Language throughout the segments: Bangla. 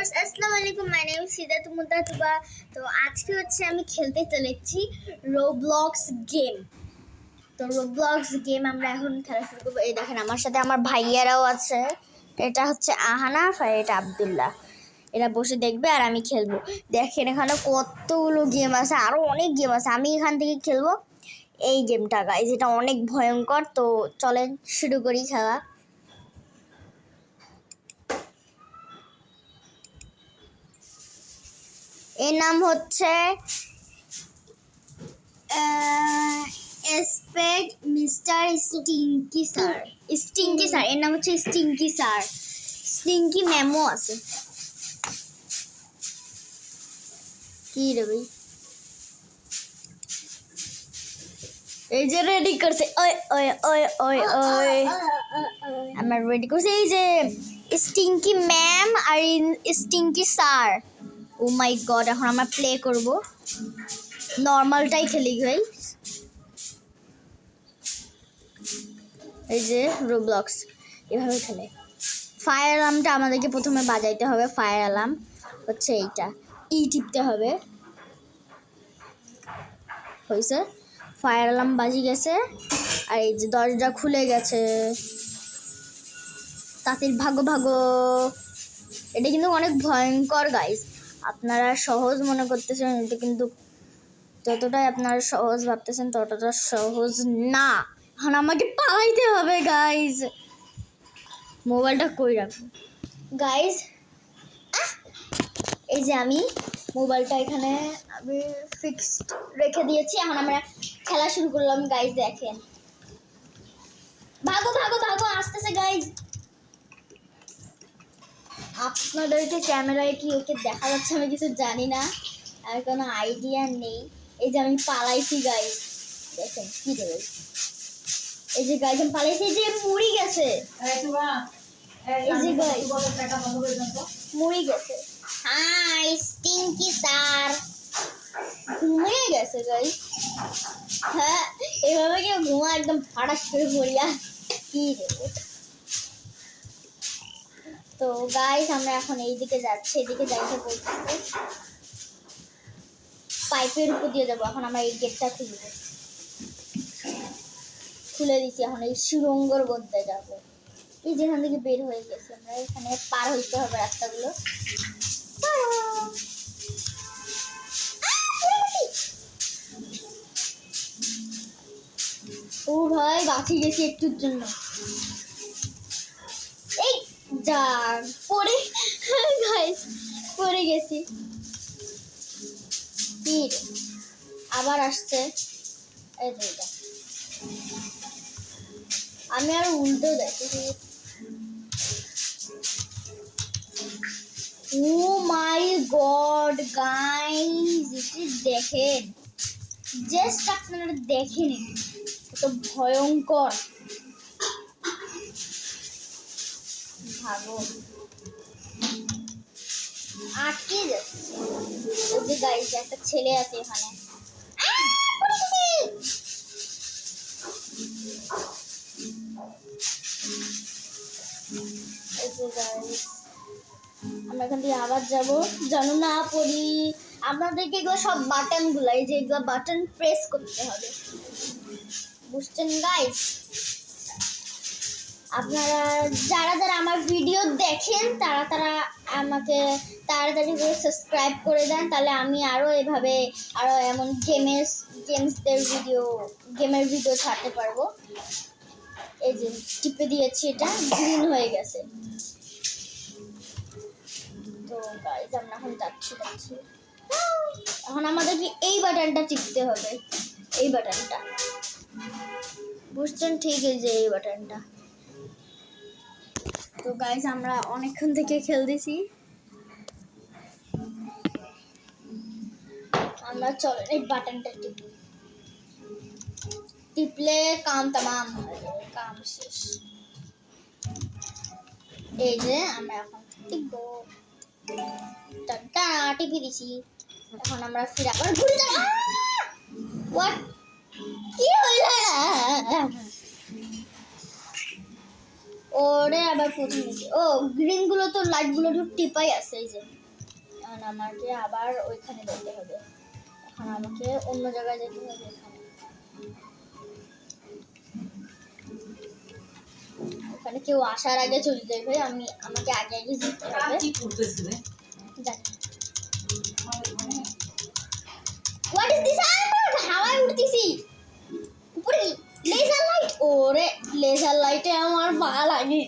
ভিউয়ার্স আসসালামু আলাইকুম মাই নেম সিদাত মুদাতুবা তো আজকে হচ্ছে আমি খেলতে চলেছি রোবলক্স গেম তো রোবলক্স গেম আমরা এখন খেলা শুরু করব। এই দেখেন, আমার সাথে আমার ভাইয়ারাও আছে। এটা হচ্ছে আহানাফ আর এটা আবদুল্লাহ। এরা বসে দেখবে আর আমি খেলব। দেখেন, এখানে কতগুলো গেম আছে আরও অনেক গেম আছে। আমি এখান থেকে খেলব। এই গেমটা গাইজ এটা অনেক ভয়ঙ্কর। তো চলেন, শুরু করি খেলা। এর নাম হচ্ছে এসপেক mister stinky sir stinky sir এর নাম হচ্ছে স্টিঙ্কি স্যার স্টিঙ্কি ম্যামও আছে। কি রে ভাই? এই যে রেডি করছে ওই ওই ওই ওই ওই। আমরা রেডি করছি এই যে স্টিঙ্কি ম্যাম আর stinky sir oh my god এখন আমরা প্লে করব। নর্মালটাই খেলি ভাই এই যে রোবলক্স এভাবে খেলে। ফায়ার অ্যালার্মটা আমাদেরকে প্রথমে বাজাইতে হবে ফায়ার অ্যালার্ম হচ্ছে এইটা। ই টিপতে হবে। হয়েছে ফায়ার অ্যালার্ম বাজি গেছে। আর এই যে দরজা খুলে গেছে। তাঁতির ভাগো ভাগো। এটা কিন্তু অনেক ভয়ঙ্কর গাইস আপনারা সহজ মনে করতেছেন, এটা কিন্তু যতটাই আপনারা সহজ ভাবতেছেন, ততটা সহজ না। এখন আমাকে পালাইতে হবে গাইজ মোবাইলটা কই রাখব? গাইজ এই যে আমি, মোবাইলটা এখানে আমি ফিক্সড রেখে দিয়েছি। এখন আমরা খেলা শুরু করলাম গাইজ দেখেন। ভাগো ভাগো ভাগো, আসতেছে গাইজ আপনাদেরকে ক্যামেরায় কি ওকে দেখা যাচ্ছে আমি কিছু জানি না আর কোনো আইডিয়া নেই। এই যে আমি পালাইছি গাই দেখেন কি দেবে এই যে গাই আমি পালাইছি যে মুড়ি গেছে। এই যে গাই মুড়ি গেছে। হাই স্টিঙ্কি স্যার ঘুমিয়ে গেছে গাই হ্যাঁ এভাবে কেউ ঘুমা একদম ফাটাস করে পড়িয়া কি দেবে তো গাইস আমরা এখন এই দিকে যাচ্ছি এদিকে যাইতে বলছি পাইপের উপর দিয়ে যাব, এখন আমরা এই গেটটা খুলবো। খুলে দিছি, এখন এই সুরঙ্গর মধ্যে যাব। এই যেখান থেকে বের হয়ে গেছি আমরা, এখানে পার হইতে হবে রাস্তাগুলো। ও ভাই বাঁচি গেছি একটুর জন্য। যা গেছি। তীর আবার আসছে। আমি আর উল্টো দেখি। ও মাই গড গাইস এটি দেখেন। জাস্ট আপনারা দেখেন কত ভয়ঙ্কর। ভাগো আটকে যাচ্ছে। গাড়িতে একটা ছেলে আছে এখানে। আমরা এখান থেকে আবার যাব। জানো না পড়ি আপনাদেরকে এগুলো সব বাটনগুলো এই যে এগুলো বাটন প্রেস করতে হবে। বুঝছেন গাইস আপনারা যারা যারা আমার ভিডিও দেখেন, তারা তারা আমাকে তাড়াতাড়ি করে সাবস্ক্রাইব করে দেন, তাহলে আমি আরও এভাবে আরও এমন গেমের গেমসদের ভিডিও গেমের ভিডিও ছাড়তে পারব। এই যে টিপে দিয়েছি এটা গ্রিন হয়ে গেছে। তো গাইজ আমরা এখন যাচ্ছি যাচ্ছি। এখন আমাদেরকে এই বাটনটা টিপতে হবে? এই বাটনটা। বুঝছেন ঠিক এই যে এই বাটনটা। তো গাইজ আমরা অনেকক্ষণ থেকে খেলতেছি। আমরা চলেন, এই বাটনটা টিপি। টিপলে কাম তামাম কাম শেষ। এই যে আমরা এখন টিপবো। টাটা টিপি দিছি। এখন আমরা ফিরে আবার ঘুরে যাব। হোয়াট কি হইল? ওরে আবার প্রথম ও গ্রিনগুলো তো লাইটগুলো একটু টিপাই আছে এই যে। এখন আমাকে আবার ওইখানে যেতে হবে। এখন আমাকে অন্য জায়গায় যেতে হবে এখানে। ওখানে কেউ আসার আগে চলে যাবে আমি আমাকে আগে আগে যেতে হবে। হোয়াট ইজ দিস পা লাগে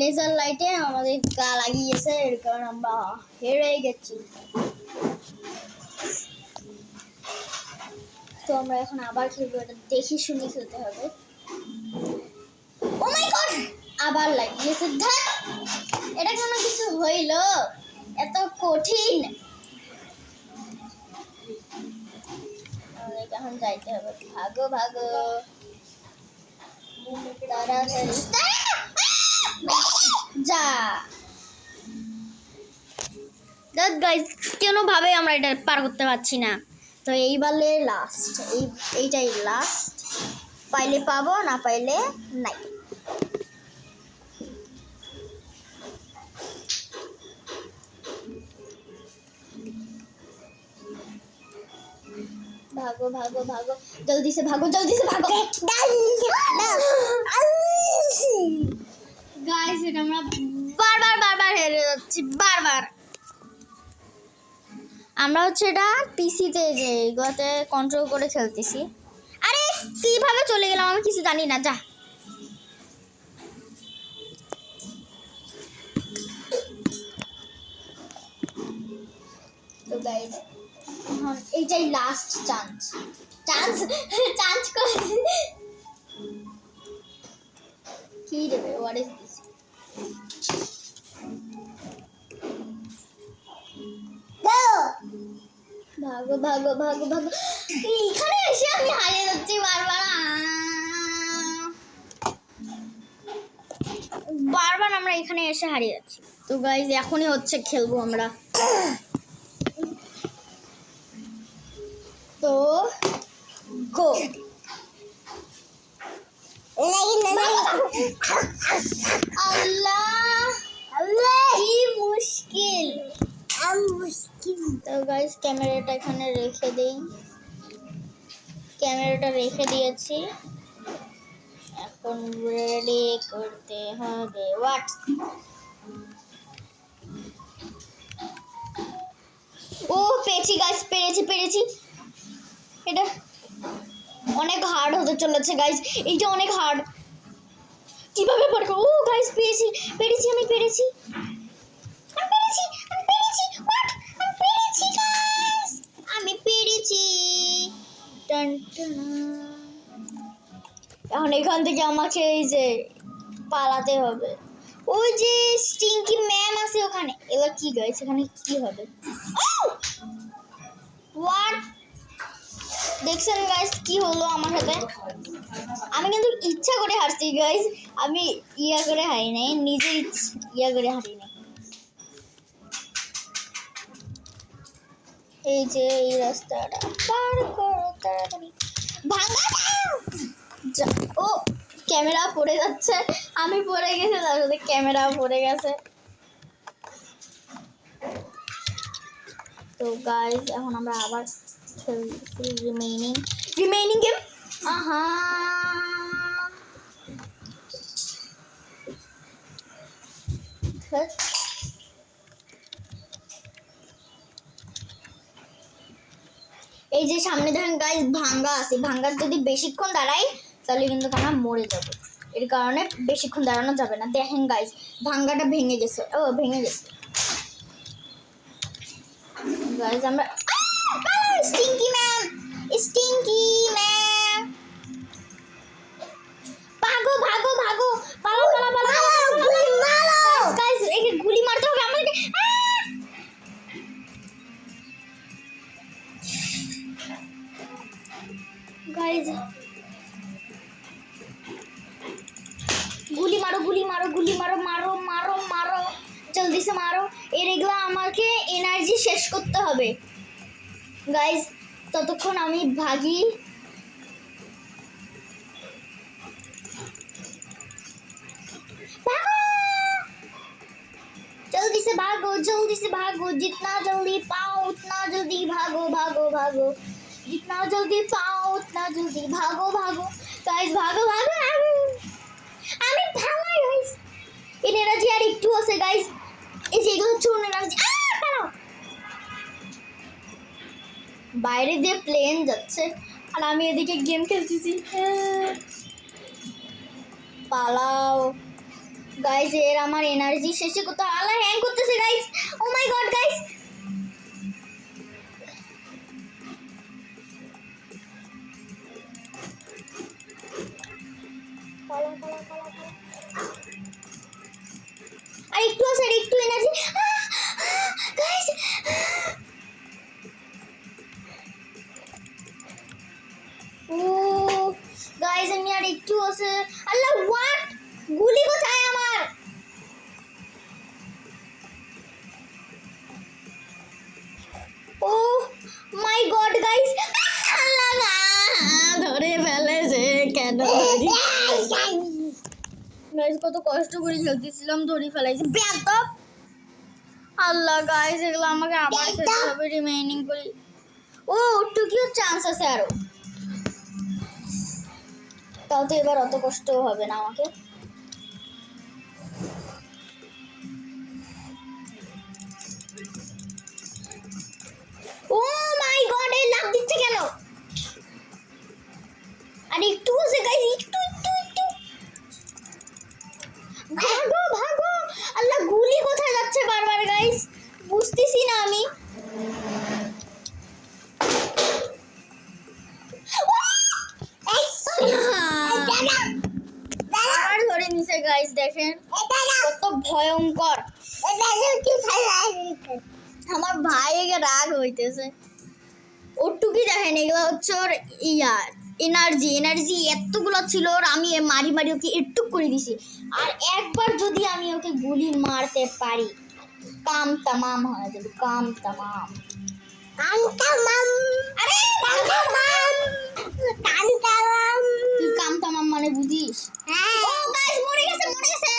লেজার লাইটে আমাদের গা লাগিয়েছে, এর কারণে আমরা হেরে গেছি। তো আমরা এখন আবার খেলব, এটা দেখি শুনে খেলতে হবে। গড আবার লাগিয়েছে। ধ্যাৎ! এটা কোনো কিছু হইল? এত কঠিন। এখন যাইতে হবে। ভাগো ভাগো। কেন ভাবে আমরা এটা পার করতে পারছি না। তো এইবারে লাস্ট এই, এইটাই লাস্ট পাইলে পাবো, না পাইলে নাই। भागो भागो भागो जल्दी से भागो जल्दी से भागो গাইস এটা আমরা বারবার বারবার হেরে যাচ্ছি বারবার আমরা হচ্ছে এটা পিসিতে যে এগুলোতে কন্ট্রোল করে খেলতেছি আরে কিভাবে চলে গেলাম আমি কিছু জানি না যা তো গাইস এখন এইটাই লাস্ট চান্স চান্স চান্স করে। কি দেবে হোয়াট ইজ দিস ভাগো ভাগো ভাগো ভাগো। এখানে এসে আমি হারিয়ে যাচ্ছি বারবার। বারবার আমরা এখানে এসে হারিয়ে যাচ্ছি। তো গাইজ এখনই হচ্ছে খেলব আমরা তো গো আল্লাহ আল্লাহ কি মুশকিল তো গাইস ক্যামেরাটা এখানে রেখে দেই। ক্যামেরাটা রেখে দিয়েছি। এখন রেডি করতে হবে। হোয়াট ও, পেয়েছি গাইস পেরেছি পেরেছি। এটা অনেক হার্ড হতে চলেছে গাইস এইটা অনেক হার্ড কীভাবে পারব? ও গাইস পেয়েছি, পেরেছি, আমি পেরেছি আমি পেরেছি আমি পেরেছি হোয়াট আমি পেরেছি গাইস আমি পেরেছি টান টান। এখন এখান থেকে আমাকে এই যে পালাতে হবে। ওই যে স্টিঙ্কি ম্যাম আছে ওখানে। এবার কি গাইস এখানে কি হবে? হোয়াট দেখছেন গাইস কি হলো আমার সাথে? আমি কিন্তু ইচ্ছা করে হারছি গাইস আমি ইয়া করে হারি নাই, নিজে ইয়া করে হারি নাই। এই যে এই রাস্তাটা। পার করো তাড়াতাড়ি। ও, ক্যামেরা পড়ে যাচ্ছে। আমি পড়ে গেছে তার সাথে ক্যামেরা পড়ে গেছে। তো গাইজ এখন আমরা আবার রিমেইনিং রিমেইনিং গেম আহা। এই যে সামনে ধরেন গাইজ ভাঙ্গা আছে। ভাঙ্গা যদি বেশিক্ষণ দাঁড়াই তাহলে কিন্তু আমরা মরে যাব। এর কারণে বেশিক্ষণ দাঁড়ানো যাবে না। দেখেন গাইজ ভাঙ্গাটা ভেঙে গেছে। ও, ভেঙে গেছে। গাইজ আমরা ম্যাম স্টিঙ্কি ম্যাম গাইজ গুলি মারো গুলি মারো গুলি মারো মারো মারো মারো। জলদি সে মারো। এর এগুলো আমাকে এনার্জি শেষ করতে হবে। গাইজ ততক্ষণ আমি ভাগি। जल्दी से भागो जल्दी से भागो जितना जल्दी पाओ उतना जल्दी भागो भागो भागो जितना जल्दी पाओ দাও জলদি ভাগো ভাগো। গাইস ভাগো ভাগো, আমি ভাঙাই গাইস এনার্জি আর একটু আছে গাইস এই যে এগুলো চুন এনার্জি বাইরে দিয়ে প্লেন যাচ্ছে। আর আমি এদিকে গেম খেলতেছি। হ্যাঁ। পালাও। গাইস এর আমার এনার্জি শেষে কোথাও আলা হ্যাং করতেছে guys oh my god guys ফেলাইছে বেয়াদব আল্লাহ গাইস এগুলো আমাকে আবার খেলতে হবে রিমেইনিং করি। ও টুকিও চান্স আছে আরও? তাও তো এবার অত কষ্ট হবে না আমাকে। ও মাই গড এই লাভ দিচ্ছে কেন? আরে একটু আছে গাইস একটু একটু একটু। ভাগো ভাগো। আল্লাহ গুলি কোথায় যাচ্ছে বারবার গাইস বুঝতেছি না আমি। আর ধরে নিছে গাইস দেখেন। কত ভয়ঙ্কর। আমার ভাই রাগ হইতেছে। ওটুকি দেখেন এগুলো হচ্ছে ওর ইয়ার। এনার্জি এনার্জি এতগুলো ছিল ওর আমি মারি মারি ওকে একটু করে দিছি। আর একবার যদি আমি ওকে গুলি মারতে পারি কাম তামাম হয়ে যাবে কাম তামাম। আরে তুই কাম তামাম মানে বুঝিস? ও গাইস মরে গেছে মরে গেছে!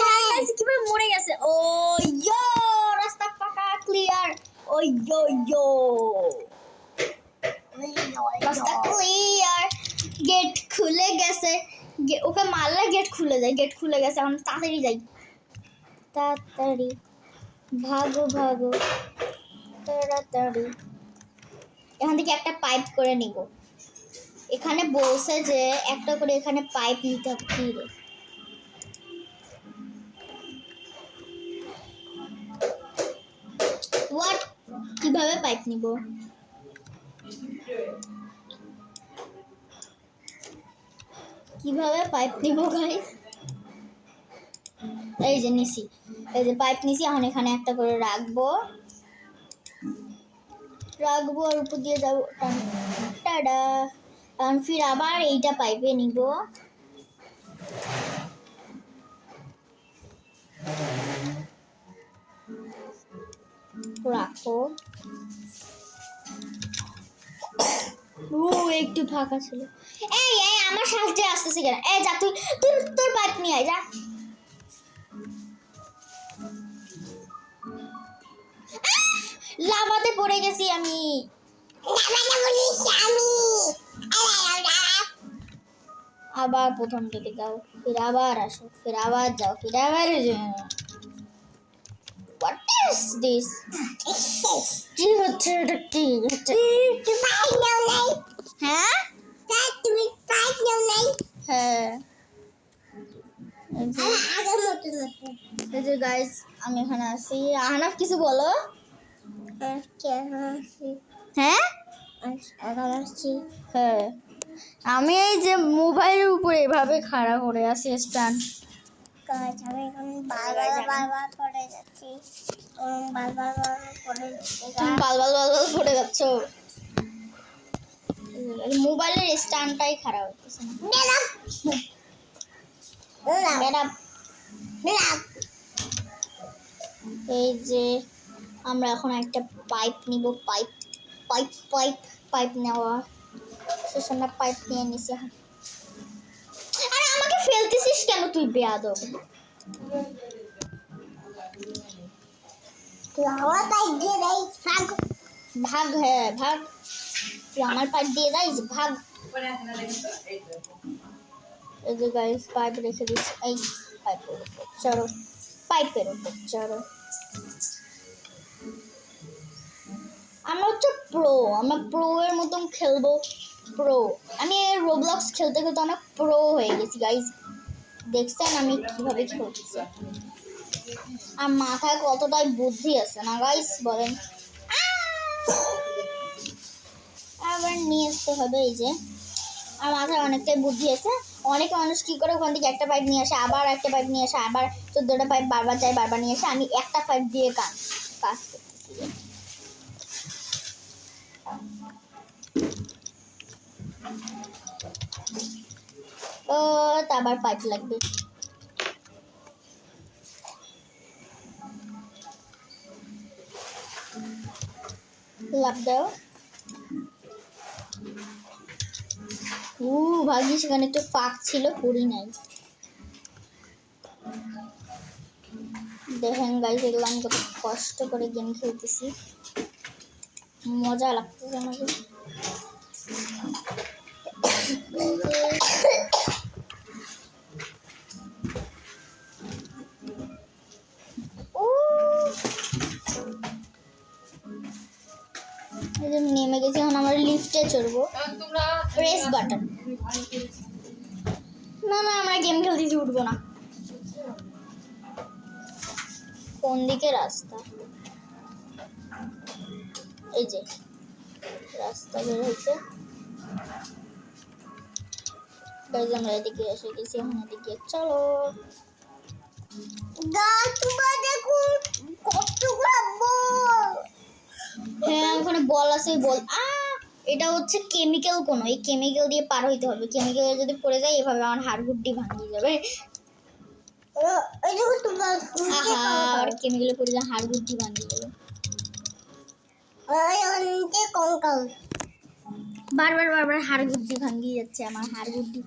Guys, কীভাবে মরে গেছে? ও ইয়ো রাস্তা পাকা ক্লিয়ার ও ইয়ো ইয়ো। রাস্তা ক্লিয়ার গেট খুলে গেছে। ওকে মারলে গেট খুলে যায়। গেট খুলে গেছে। এখন তাড়াতাড়ি যাই। তাড়াতাড়ি। ভাগো ভাগো। তাড়াতাড়ি। এখান থেকে একটা পাইপ করে নিব। এখানে বলছে যে একটা করে এখানে পাইপ নিতে হবে। কি কীভাবে পাইপ নিব? কীভাবে পাইপ নিব গাইস এই যে নিছি। এই যে পাইপ নিছি, এখন এখানে একটা করে রাখব। রাখব আর উপর দিয়ে যাব। টাডা এখন ফির আবার এইটা পাইপে নিব। রাখো ও, একটু ফাঁকা ছিল। এই এই, আমার সাহায্যে আসতেছে কেন? এই, যা, তুই তুই, তোর নিয়ে আয়, যা। লাভাতে পড়ে গেছি আমি। আবার প্রথম থেকে যাও, ফির আবার আসো, ফির আবার যাও, ফির আবার হোয়াট ইজ কি হচ্ছে এটা কি হ্যাঁ হ্যাঁ এই যে- এই যে গাইস আমি এখানে আছি আহনাফ কিছু বলো? হ্যাঁ হ্যাঁ আমি এই যে মোবাইলের উপরে এভাবে খাড়া করে আছি স্ট্যান্ড তুমি বাল বাল বাল বাল পড়ে যাচ্ছ। মোবাইলের স্ট্যান্ডটাই খারাপ হচ্ছে। ম্যাডাম এই যে আমরা এখন একটা পাইপ নিব পাইপ পাইপ পাইপ পাইপ নেওয়া। শেষ আমরা পাইপ নিয়ে নিছি আমাকে তুই দেয় ভাগ হ্যাঁ ভাগ আমার পাট দিয়ে যাইস ভাগ গাইস পাইপ রেখে দিচ্ছি এই পাইপের উপর চড়ো পাইপের উপর চড়ো আমরা হচ্ছে প্রো আমরা প্রো এর মতন খেলব প্রো আমি রোবলক্স খেলতে খেলতে অনেক প্রো হয়ে গেছি গাইস দেখছেন আমি কীভাবে খেলতেছি? আর মাথায় কতটাই বুদ্ধি আছে না গাইস বলেন। আবার নিয়ে আসতে হবে এই যে। আর মাথায় অনেকটাই বুদ্ধি আছে। অনেক মানুষ কি করে ওখান থেকে একটা পাইপ নিয়ে আসে, আবার একটা পাইপ নিয়ে আসে, আবার চোদ্দোটা পাইপ বারবার যায়, বারবার নিয়ে আসে। আমি একটা পাইপ দিয়ে কাজ কাজ করতেছি আবার পাইপ লাগবে। লাভ দাও। উ ভাগ্যি সেখানে একটু ফাঁক ছিল, করি নাই। দেখেন গাইজ এগুলো আমি কত কষ্ট করে গেম খেলতেছি। মজা লাগতেছে আমাকে গেছি লিফটে চড়বো। প্রেস বাটন না না আমরা গেম খেলতেছি উঠবো না। কোন দিকে রাস্তা? এই যে রাস্তা বের হয়েছে। আমরা এদিকে এসে গেছি এখন এদিকে চলো। হ্যাঁ ওখানে বল আছে বল। আ এটা হচ্ছে কেমিক্যাল কোনো। এই কেমিক্যাল দিয়ে পার হইতে হবে। কেমিক্যাল যদি পড়ে যায় এভাবে আমার হাড়গুড্ডি ভাঙিয়ে যাবে। আর কেমিক্যালে পড়ে যায় হাড়গুড্ডি ভাঙিয়ে যাবে। কঙ্কাল। বারবার বারবার হাড়গুড্ডি ভাঙিয়ে যাচ্ছে আমার হাড় হাড়গুড্ডি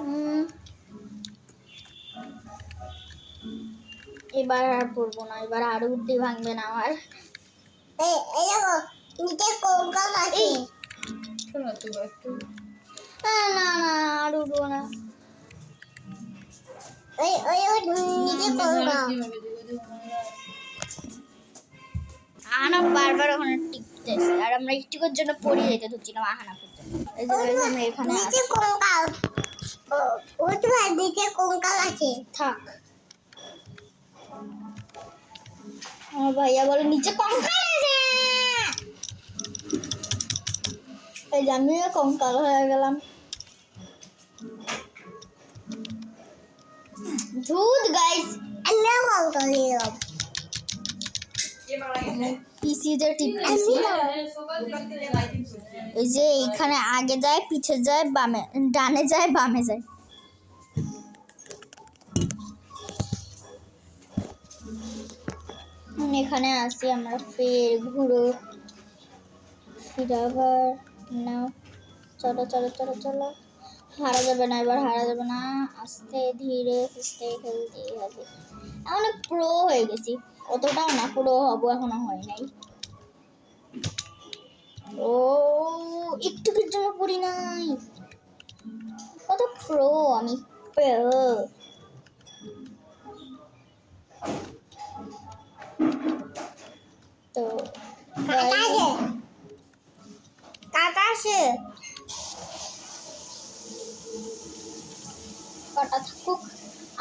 উম, এবার আর পড়ব না এবার হাড়গুড্ডি ভাঙবে না আমার। এই এই দেখো নিচে কঙ্কাল আছে? না না না আর উঠবো না। ওই ওই ওই নিচে কঙ্কাল আহানা বারবার ওখানে টিকতেছে আর আমরা একটুকুর জন্য পড়ে যেতে ধরছিলাম আহানা পর্যন্ত এই যে আমরা এখানে নিচে কঙ্কাল ও- ও তোমার নিচে কঙ্কাল আছে? থাক। আমার ভাইয়া বলে, নিচে কঙ্কাল এই যে কঙ্কাল হয়ে গেলাম। ধুত গাইস আমিও কঙ্কাল পিসিতে টিপতেছি। এই যে এইখানে আগে যায়, পিছে যায়, বামে, ডানে যায়, বামে যায়। এখানে আসি আমরা ফের ঘুরো। ফির আবার না। চলো চলো চলো চলো। হারা যাবে না, এবার হারা যাবে না। আস্তে ধীরে, সুস্থে খেলতে হবে। অনেক প্রো হয়ে গেছি। অতটাও না প্রো হব এখনও হয় নাই। ও, একটু জন্য পড়ি নাই। কত প্রো আমি। প্রো তো কাটা থাকুক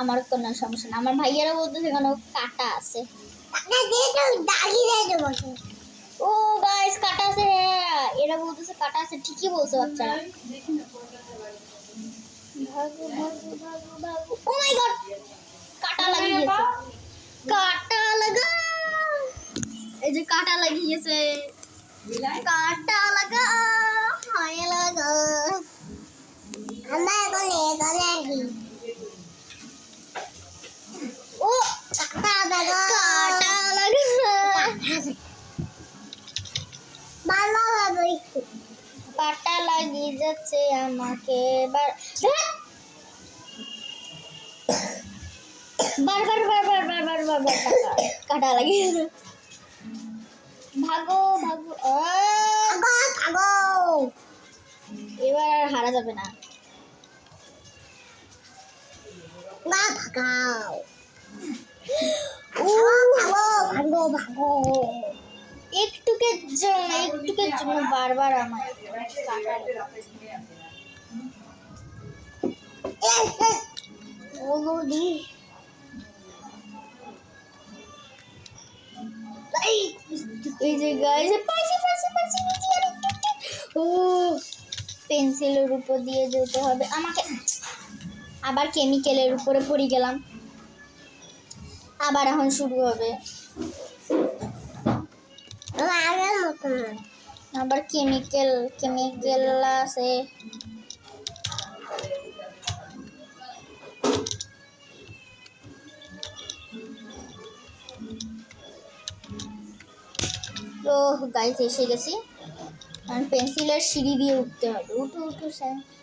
আমার কোনো সমস্যা না আমার ভাইয়েরা বলতেছে এখানে কাটা আছে। ও গাইস কাটা আছে হ্যাঁ। এরা বলতেছে কাটা আছে ঠিকই বলছে বাচ্চারা। ভাগো ও মাই গড কাটা লাগিয়েছে। কাটা লাগা এই যে কাটা লাগিয়েছে কাটা লাগা হায় লাগা আমরা এখন এখানে আছি ও কাটা দাদা কাটা লাগা ভালো হবে একটু কাটা লাগিয়ে যাচ্ছে আমার আমাকে এবার ধ্যাৎ! বারবার বারবার বারবার বারবার কাটা কাটা লাগে ভাগো ভাগো আগো এবার আর হারা যাবে না। না ভাগাও। ভাগো ভাগো ভাগো একটুকের জন্য একটুকের জন্য বারবার আমার। কাটা এই যে। ও পেন্সিলের উপর দিয়ে যেতে হবে আমাকে আবার কেমিক্যালের উপরে পড়ে গেলাম আবার এখন শুরু হবে। আবার কেমিক্যাল কেমিক্যাল আছে তো গাইস এসে গেছি। কারণ পেন্সিলের সিঁড়ি দিয়ে উঠতে হবে। উঠো উঠো স্যার।